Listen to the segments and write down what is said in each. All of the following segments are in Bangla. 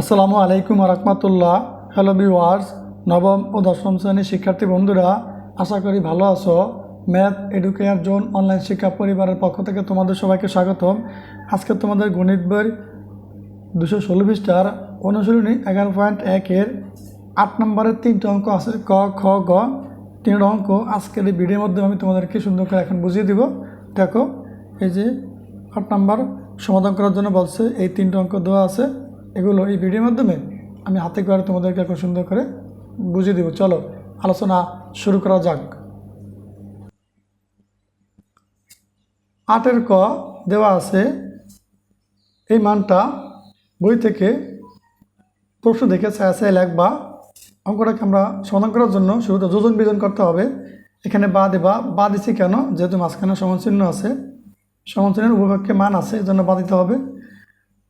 আসসালামু আলাইকুম রহমতুল্লাহ। হ্যালো ভিওয়ার্স নবম ও দশম শ্রেণির শিক্ষার্থী বন্ধুরা, আশা করি ভালো আছো। ম্যাথ এডুকেয়ার জোন অনলাইন শিক্ষা পরিবারের পক্ষ থেকে তোমাদের সবাইকে স্বাগতম। আজকে তোমাদের গণিত বই দুশো ষোলো পৃষ্ঠার অনুশীলনী এগারো পয়েন্ট একের আট নম্বরের তিনটে অঙ্ক আছে। ক, খ, গ, তিনটা অঙ্ক। আজকের এই ভিডিওর মাধ্যমে আমি তোমাদেরকে সুন্দর করে এখন বুঝিয়ে দিব। দেখো, এই যে আট নম্বর সমাধান করার জন্য বলছে, এই তিনটে অঙ্ক দেওয়া আছে। এগুলো এই ভিডিওর মাধ্যমে আমি হাতে করে তোমাদেরকে এখন সুন্দর করে বুঝিয়ে দিব। চলো, আলোচনা শুরু করা যাক। আটের ক দেওয়া আছে, এই মানটা বই থেকে প্রশ্ন দেখে ছায়া ছায়া লেখবা। অঙ্কটাকে আমরা সমাধান করার জন্য শুরুতে যোজন বিজন করতে হবে। এখানে বা দেবা, বা দিছি কেন? যেহেতু মাঝখানে সমানচিহ্ন আছে। সমানচিহ্নের উপপক্ষে মান আছে এই জন্য বা দিতে হবে।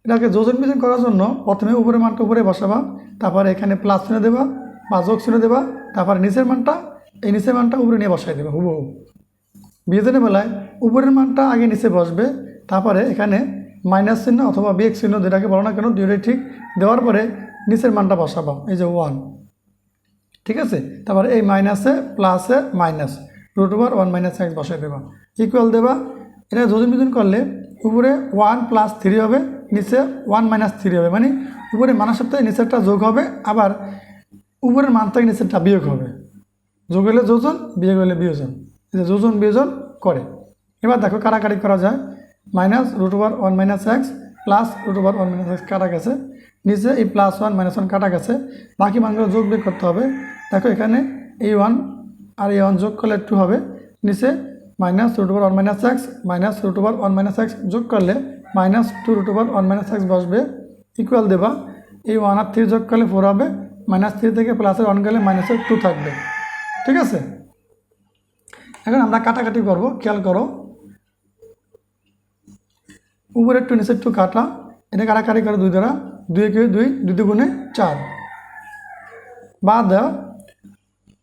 এটাকে যোজন বিজন করার জন্য প্রথমে উপরে মানটা উপরে বসাবা, তারপরে এখানে প্লাস চিহ্ন দেবা বা যোগ চিহ্ন দেবা, তারপরে নিচের মানটা, এই নিচের মানটা উপরে নিয়ে বসাই দেবা, হুবহু। বিয়োজনের বেলায় উপরের মানটা আগে নিচে বসবে, তারপরে এখানে মাইনাস চিহ্ন অথবা বিয়োগ চিহ্ন যেটাকে বলো না কেন দুটোই ঠিক দেওয়ার পরে নিচের মানটা বসাবা, এই যে ওয়ান ঠিক আছে? তারপরে এই মাইনাসে প্লাসে minus root over one minus x বসাই দেবা। ইকুয়াল দেবা। এটা যোজন বিজন করলে উপরে ওয়ান প্লাস থ্রি হবে নিচে ওয়ান মাইনাস থ্রি হবে। মানে উপরে মানের সপ্তাহে নিচেরটা যোগ হবে, আবার উপরের মান থেকে নিচেরটা বিয়োগ হবে। যোগ হলে যোজন, বিয়োগ হলে বিয়োজন। যোজন, বিয়োজন করে। এবার দেখো কাটাকাটি করা যায়। Minus root over one minus x plus root over one minus x কাটা গেছে। নিচে এই প্লাস ওয়ান মাইনাস ওয়ান কাটা গেছে। বাকি মানগুলো যোগ বিয়োগ করতে হবে। দেখো এখানে এই ওয়ান আর এই ওয়ান যোগ করলে টু হবে। নিচে minus root over one minus x minus root over one minus x যোগ করলে minus two root over one minus x বসবে ইকুয়াল দেবা। এই ওয়ান আর থ্রি যোগ করলে ফোর হবে মাইনাস থ্রি থেকে প্লাসের ওয়ান গেলে মাইনাসের টু থাকবে। ঠিক আছে? এখন আমরা কাটাকাটি করব, খেয়াল করো। উপরে একটু নিচে একটু কাটা। এটা কাটাকাটি করে দুই দ্বারা। দুই কে দুই দুই দুগুণে চার। বাদ দাও।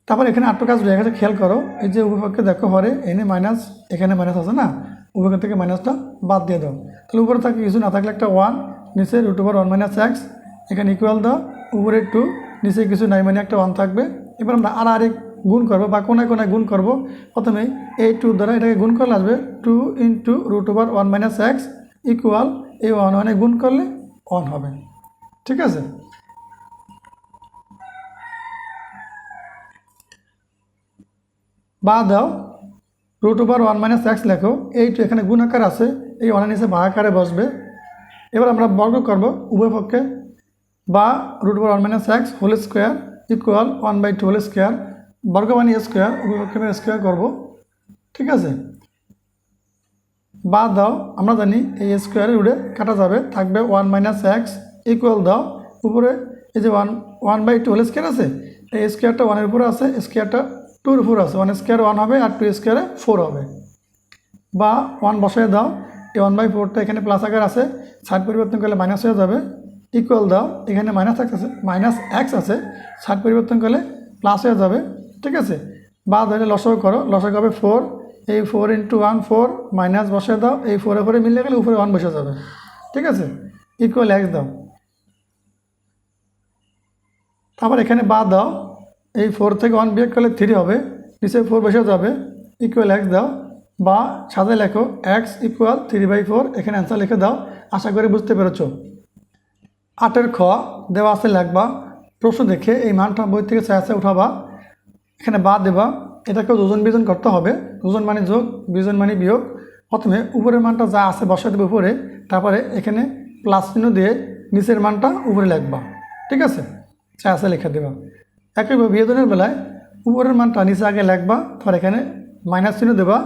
তারপর এখানে আটটা কাজ রয়ে গেছে, খেয়াল করো। এই যে উপপক্ষে দেখো হরে, এনে মাইনাস এখানে মাইনাস আছে না? উপপক্ষ থেকে মাইনাসটা বাদ দিয়ে দাও। তাহলে উপরে থাকে কিছু না থাকলে একটা ওয়ান নিচে root over one minus x এখানে ইকুয়াল দাও। উপরে টু নিচে কিছু নাই মানে একটা ওয়ান থাকবে। এবার আমরা আর আরেক গুণ করব, বা কোনায় কোনায় গুণ করব। প্রথমে এই টু দ্বারা এটাকে গুণ করলে আসবে two into root over one minus x equal এই ওয়ান ওয়ানে গুণ করলে ওয়ান হবে। ঠিক আছে? বা দাও। Root over one minus x লেখো। এই টু এখানে গুণ আকার আছে, এই ওয়ানের নিচে ভাগ আকারে বসবে। এবার আমরা বর্গ করব উভয় পক্ষে। বা root over one minus x whole square equal one by two whole square বর্গ মানে স্কোয়ার উভয় পক্ষে স্কোয়ার করব। ঠিক আছে? বা দাও, আমরা জানি এই স্কোয়ারে উড়ে কাটা যাবে, থাকবে ওয়ান মাইনাস এক্স ইকুয়াল দাও। উপরে এই যে one one by two whole square আছে, এই স্কোয়ারটা ওয়ানের উপরে আছে স্কোয়ারটা টুর ফোর আছে। ওয়ান স্কোয়ার ওয়ান হবে আর টু স্কোয়ারে ফোর হবে। বা ওয়ান বসায় দাও। এই ওয়ান বাই ফোরটা এখানে প্লাস আকার আছে। সাইড পরিবর্তন করলে মাইনাস হয়ে যাবে। ইকুয়াল দাও। এখানে মাইনাস এক্স আছে। মাইনাস এক্স আছে। সাইড পরিবর্তন করলে প্লাস হয়ে যাবে। ঠিক আছে? বা ধরে লসক করো। লসক হবে ফোর এই four into one four minus বসে দাও। এই ফোরে ফোরে মিলে গেলে উপরে ওয়ান বসে যাবে। ঠিক আছে? ইকুয়াল এক্স দাও। তারপর এখানে বাদ দাও। এই ফোর থেকে ওয়ান বিয়োগ করলে থ্রি হবে, নিচে ফোর বসে যাবে ইকুয়াল এক্স দাও, বা সাথে লেখো x equal three by four এখানে অ্যান্সার লিখে দাও, আশা করি বুঝতে পেরেছ। আটের খ, দেওয়া আছে লেখবা, প্রশ্ন দেখে এই মানটা বই থেকে চাষে উঠাবা, এখানে বাদ দেবা, এটাকে যোজন বিজন করতে হবে, যোজন মানে যোগ বিজন মানে বিয়োগ, প্রথমে উপরের মানটা যা আছে বসা দেবে উপরে, তারপরে এখানে প্লাস চিহ্ন দিয়ে নিচের মানটা উপরে লিখবা, ঠিক আছে? আছে লিখে দেবা। একইভাবে বিয়োজনের বেলায় উপরের মানটা নিচে আগে লিখবা তারপর এখানে মাইনাস চিহ্ন দেবা।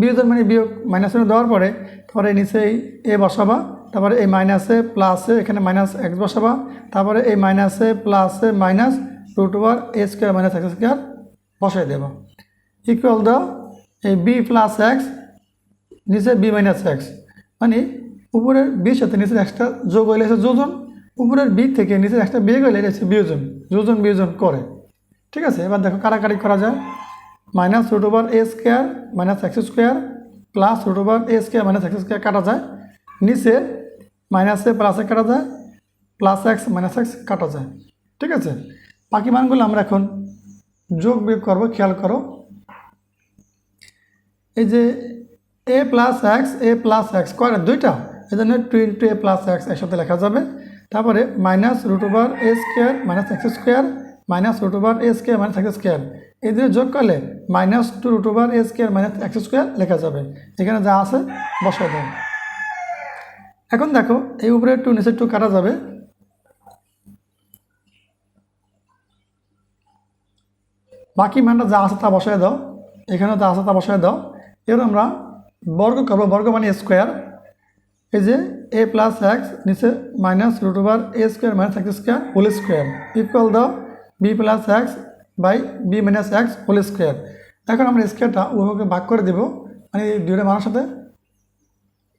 বিয়োজন মানে বিয়োগ মাইনাস চিহ্ন দেওয়ার পরে তারপরে নিচে এ বসাবা, তারপরে এই মাইনাসে প্লাসে এখানে মাইনাস এক্স বসাবা, তারপরে এই মাইনাসে প্লাসে minus root over a square minus x square বসাই দেবা। ইকুয়াল দাও এই বি প্লাস এক্স নিচে বি মাইনাস এক্স মানে উপরের বির সাথে নিচের এক্সট্রা যোগ হইলে যোজন। উপরের বি থেকে নিচের এক্সট্রা বিয়োগ হইলে এসে বিয়োজন, যোজন বিয়োজন করে। ঠিক আছে? এবার দেখো কাটাকাটি করা যায়। Minus root over a square minus x square plus root over a square minus x square কাটা যায়। নিচে মাইনাসে প্লাসে কাটা যায়, প্লাস এক্স মাইনাস এক্স কাটা যায়। ঠিক আছে? বাকি মানগুলো আমরা এখন যোগ বিয়োগ করব, খেয়াল করো। এই যে a plus x, a plus x, কয়টা? দুইটা। এই জন্য টু এ প্লাস এক্স একসাথে লেখা যাবে। তারপরে minus root over a square minus x square minus root over a square minus x square এই দুটো যোগ করলে minus two root over a square minus x square লেখা যাবে। এখানে যা আছে বসায় দেয় এখন দেখো, এই উপরে টু নিচে টু কাটা যাবে। বাকি মানটা যা আছে তা বসায় দাও। এখানে যা আছে তা বসায় দাও। এবার আমরা বর্গ করব, বর্গ মানে স্কোয়ার এই যে এ প্লাস এক্স নিচে minus root over a square minus x square whole square equal দাও b plus x by b minus x whole square এখন আমরা স্কোয়ারটা উভয়কে ভাগ করে দেবো। মানে দুইটা মানের সাথে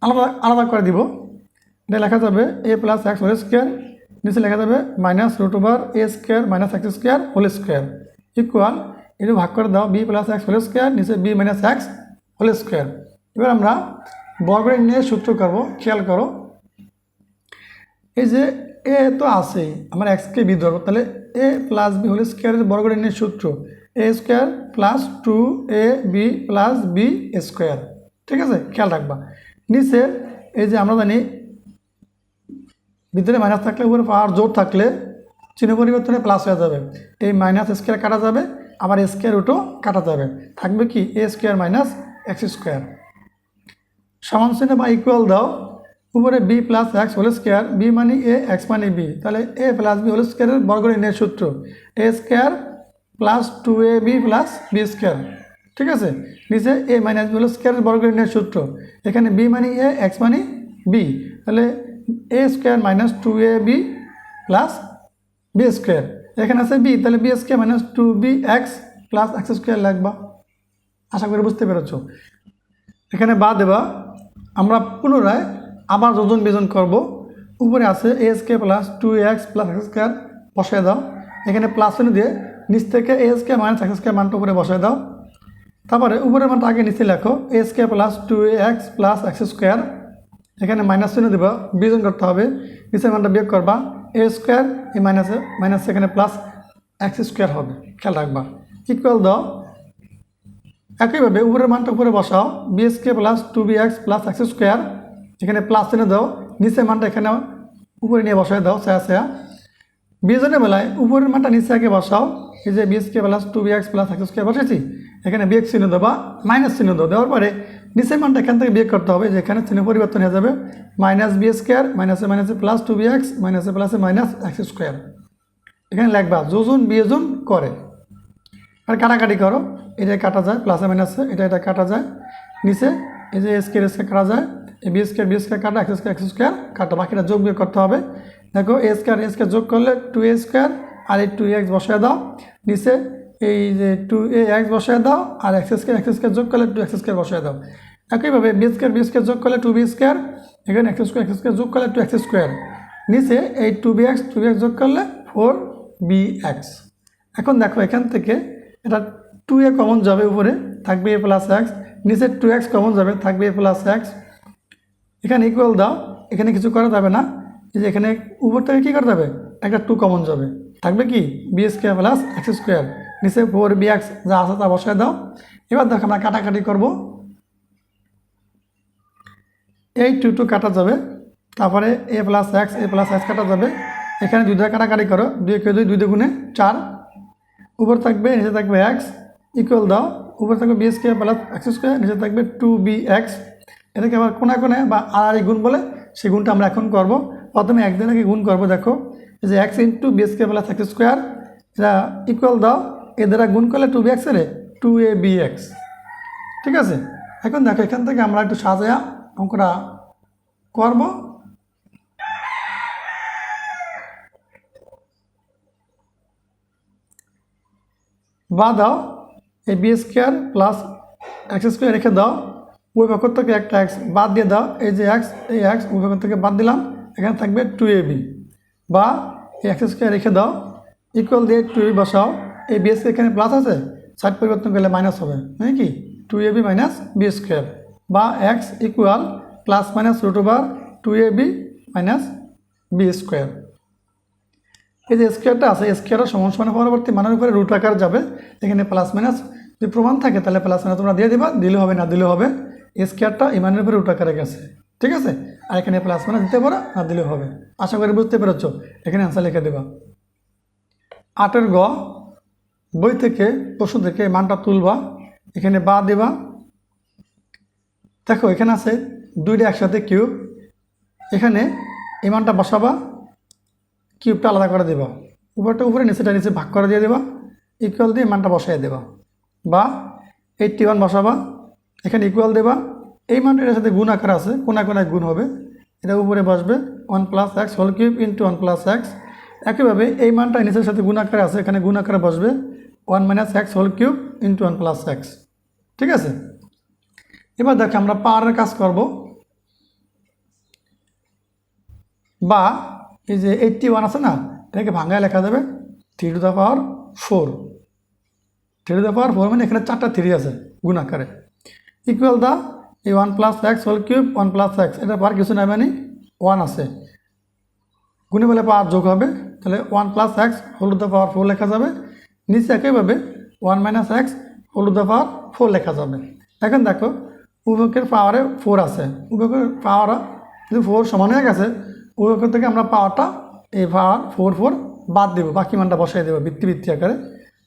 আলাদা আলাদা করে দিব। এটা লেখা যাবে A plus X whole square নিচে লেখা যাবে minus root over A square minus X square whole square equal এটা ভাগ করে দাও B plus X whole square নিচে B minus X whole square এবার আমরা বর্গের নিয়ে সূত্র করব, খেয়াল করো। এই যে এ তো আছেই আমরা এক্সকে বি ধরবো তাহলে এ প্লাস বি হোল স্কোয়ারের বর্গের নিয়ে সূত্র। A square plus two A B plus B square ঠিক আছে? খেয়াল রাখবা। নিচে এই যে আমরা জানি, ভিতরে মাইনাস থাকলে উপরে পাওয়ার জোর থাকলে চিহ্ন পরিবর্তনে প্লাস হয়ে যাবে। এই মাইনাস স্কোয়ার কাটা যাবে, আবার স্কোয়ার রুটও কাটা যাবে। থাকবে কি? A square minus X square সমান চিহ্ন বা ইকুয়াল দাও। উপরে B plus X whole square B মানে এ এক্স মানে বি তাহলে এ প্লাস বি হোল স্কোয়ারের বর্গ নির্ণয়ের সূত্র। A square plus two A B plus B square ঠিক আছে? নিচে এ মাইনাস বি হোল স্কোয়ারের বর্গ সূত্র। এখানে বি মানে এ এক্স মানে বি তাহলে A square minus two A B plus B square এখানে আছে বি তাহলে B square minus two B X plus X square লাগবা। আশা করি বুঝতে পেরেছ। এখানে বা দেবা। আমরা পুনরায় আবার যোজন বিজন করব। উপরে আছে A square plus two X plus X square বসায় দাও। এখানে প্লাস চিহ্ন দিয়ে নিচ থেকে A square minus X square মানটা উপরে বসায় দাও। তারপরে উপরের মানটা আগে নিচে লেখো A square plus two X plus X square এখানে মাইনাস চিহ্ন দেবা বিজন করতে হবে। নিচের মানটা বিয়োগ করবা এ স্কোয়ার এই মাইনাসে মাইনাস এখানে প্লাস এক্স স্কোয়ার হবে। খেয়াল রাখবা। ইকুয়াল দাও। একইভাবে উপরের মানটা উপরে বসাও B square plus two B X plus X square এখানে প্লাস চিহ্ন দাও, নিচের মানটা এখানে উপরে নিয়ে বসায় দাও, ছায়া ছায়া। বিয়োজনের বেলায় উপরের মানটা নিচে আগে বসাও, এই যে B square plus two B X plus X square বসেছি, এখানে বিয়োগ চিহ্ন দেবা মাইনাস চিহ্ন দেবো দেওয়ার পরে নিচের মানটা এখান থেকে বিয়োগ করতে হবে, যেখানে চিহ্ন পরিবর্তন হয়ে যাবে মাইনাস বি স্কোয়ার মাইনাসে মাইনাসে প্লাস টু বি এক্স মাইনাসে প্লাসে মাইনাস এক্স স্কোয়ার এখানে লিখবা, যোজন বিয়োজন করে। আর কাটাকাটি করো এটা কাটা যায় প্লাসে মাইনাসে এটা এটা কাটা যায়। নিচে এই যে স্কেয়ার স্কেয়ার কাটা যায়, এই বি স্কোয়ার বি স্কোয়ার কাটা এক্স স্কোয়ার এক্স স্কোয়ার কাটা। বাকিটা যোগ বিয়োগ করতে হবে। দেখো এ স্কোয়ার এ স্কোয়ার যোগ করলে টু এ স্কোয়ার আর এই টু এক্স বসায় দাও। নিচে এই যে টু এ এক্স বসায় দাও আর এক্স স্কোয়ার এক্স স্কোয়ার যোগ করলে টু এক্স স্কোয়ার বসায় দাও। একইভাবে বি স্কোয়ার বি স্কোয়ার যোগ করলে টু বি স্কোয়ার এখানে এক্স স্কোয়ার এক্স স্কোয়ার যোগ করলে টু এক্স স্কোয়ার নিচে এই two B X two B X যোগ করলে ফোর বি এক্স এখন দেখো এখান থেকে এটা টু এ কমন যাবে উপরে, থাকবে এ প্লাস এক্স নিচে টু এক্স কমন যাবে, থাকবে এ প্লাস এক্স এখানে ইকুয়াল দাও, এখানে কিছু করা যাবে না। যে এখানে উপর থেকে কী করতে হবে একটা টু কমন যাবে। থাকবে কি? B square plus X square নিচে ফোর বি এক্স যা আছে তা বসায় দাও। এবার দেখো আমরা কাটাকাটি করব। এই টু টু কাটা যাবে। তারপরে A plus X A plus X কাটা যাবে। এখানে দুই কাটাকাটি করো। দুই কে দুই দুই দুগুণে চার। উপর থাকবে, নিচে থাকবে এক্স ইকুয়াল দাও উপর থাকবে B square plus X square নিচে থাকবে টু বি এক্স এটাকে আবার কোনায় কোনায় বা আড়াই গুণ বলে সেই গুণটা আমরা এখন করব। প্রথমে এক দিনকে গুণ করব, দেখো। এই যে X into B square plus X square এটা ইকুয়াল দাও এ দ্বারা গুণ করলে টু বি এক্সের টু এ বি এক্স ঠিক আছে? এখন দেখো, এখান থেকে আমরা একটু সাজায়া অঙ্কটা করব। বা দাও। এই B square plus X square রেখে দাও। ওই পক্ষ থেকে একটা এক্স বাদ দিয়ে দাও। এই যে এক্স এই এক্স পক্ষ থেকে বাদ দিলাম। এখানে থাকবে টু এ বি বা এই এক্স স্কোয়ার রেখে দাও। ইকুয়াল দিয়ে টু এ বসাও। এই বি স্কোয়ার এখানে প্লাস আছে। সাইড পরিবর্তন করলে মাইনাস হবে। মানে কি? Two A B minus B square বা X equal plus minus root over two A B minus B square এই যে স্কোয়ারটা আছে স্কোয়ারের সমান সমান পরবর্তী মানের উপরে রুট আকার যাবে। এখানে প্লাস মাইনাস যদি প্রমাণ থাকে, তাহলে প্লাস মাইনাস তোমরা দিয়ে দিবা, দিলে হবে, না দিলে হবে। স্কোয়ারটা এই মানের উপরে রুট আকারে গেছে। ঠিক আছে? আর এখানে প্লাস মাইনাস দিতে পারো, না দিলেও হবে। আশা করি বুঝতে পেরেছ? এখানে অ্যান্সার লিখে দেবা। আটের গ, বই থেকে পশু থেকে মানটা তুলবা। এখানে বা দেবা। দেখো, এখানে আছে দুইটা একসাথে কিউব। এখানে এই মানটা বসাবা। কিউবটা আলাদা করে দেবা। উপরটা উপরে নিচেটা নিচে ভাগ করে দিয়ে দেবা। ইকুয়াল দিয়ে মানটা বসাই দেবা। বা এইটটি ওয়ান বসাবা। এখানে ইকুয়াল দেবা। এই মানটা এর সাথে গুণ আকার আছে, কোনা কোনায় গুণ হবে? এটা উপরে বসবে one plus X whole cube into one plus X একইভাবে এই মানটা নিচের সাথে গুণ আকারে আছে, এখানে গুণ আকারে বসবে one minus X whole cube into one plus X ঠিক আছে? এবার দেখো আমরা পাওয়ারের কাজ করব। বা এই যে এইটটি ওয়ান আছে না, এটাকে ভাঙায় লেখা যাবে three to the power four three to the power four মানে এখানে চারটা থ্রি আছে, গুণ আকারে। ইকুয়াল দা এই one plus X whole cube one plus X এটা পাওয়ার কিছু নাই মানে ওয়ান আছে। গুণে বলে পাওয়ার যোগ হবে, তাহলে one plus X whole the power four লেখা যাবে। নিচে একইভাবে one minus X whole the power four লেখা যাবে। এখন দেখো, উভকের পাওয়ারে ফোর আছে। উভকের পাওয়ার যদি ফোর সমান হয়ে গেছে উভকের থেকে আমরা পাওয়ারটা এই পাওয়ার ফোর ফোর বাদ দেবো, বাকি মানটা বসাই দেবো বৃত্তি বৃত্তি আকারে।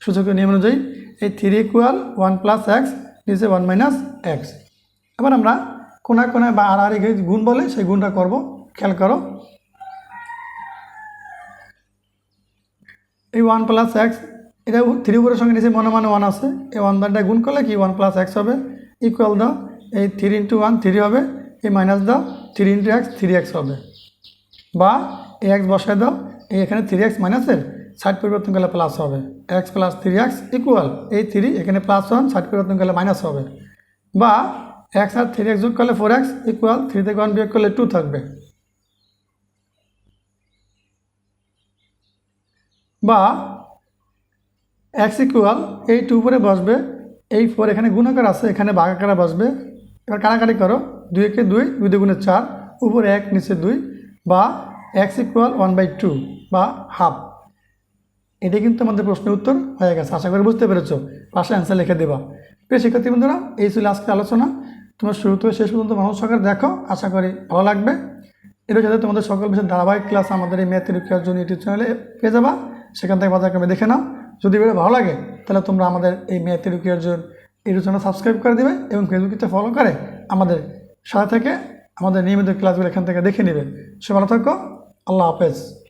সূচকের নিয়ম অনুযায়ী এই three equal one plus X নিচে ওয়ান মাইনাস এক্স এবার আমরা কোনায় কোনায় বা আড়াআড়ি গুণ বলে সেই গুণটা করব, খেয়াল করো। এই ওয়ান প্লাস এক্স এটা থ্রি উপরের সঙ্গে নিচে মনে মনে ওয়ান আছে। এই ওয়ান দ্বারটা গুণ করলে কি ওয়ান প্লাস এক্স হবে? ইকুয়াল দা এই থ্রি ইন্টু ওয়ান থ্রি হবে, এই মাইনাস দাও three into X three X হবে। বা এক্স বসায় দাও এখানে থ্রি এক্স মাইনাসের সাইড পরিবর্তন করলে প্লাস হবে। X plus three X equal এই থ্রি এখানে প্লাস ওয়ান সাইড পরিবর্তন করলে মাইনাস হবে। বা এক্স আর থ্রি এক্স যোগ করলে ফোর এক্স ইকুয়াল থ্রি থেকে ওয়ান বিয়োগ করলে টু থাকবে। বা এক্স ইকুয়াল এই টু উপরে বসবে, এই ফোর এখানে গুণাকার আছে, এখানে ভাগাকারে বসবে। এবার কাটাকাটি করো, দুই একে দুই দুই দুগুণে চার, উপরে এক, নিচে দুই বা X equal one by two বা হাফ এটা কিন্তু আমাদের প্রশ্নের উত্তর হয়ে গেছে। আশা করি বুঝতে পেরেছ। পাশে অ্যান্সার লিখে দেবা। প্রিয় শিক্ষার্থী বন্ধুরা, এই ছিল আজকে আলোচনা। তোমার শুরু থেকে শেষ পর্যন্ত মানুষ সহকারে দেখো। আশা করি ভালো লাগবে। এটা যাতে তোমাদের সকল বিষয়ে ধারাবাহিক ক্লাস আমাদের এই ম্যাথ রুখিয়ার জন্য ইউটিউব চ্যানেলে পেয়ে যাবা। সেখান থেকে বাজারক্রমে দেখে নাও। যদি ভিডিও ভালো লাগে, তাহলে তোমরা আমাদের এই ম্যাথ রুখিয়ার জন্য ইউটিউব চ্যানেল সাবস্ক্রাইব করে দেবে এবং ফেসবুকে ফলো করে আমাদের সাথে থেকে আমাদের নিয়মিত ক্লাসগুলো এখান থেকে দেখে নেবেন। সে ভালো থাকো। আল্লাহ হাফেজ।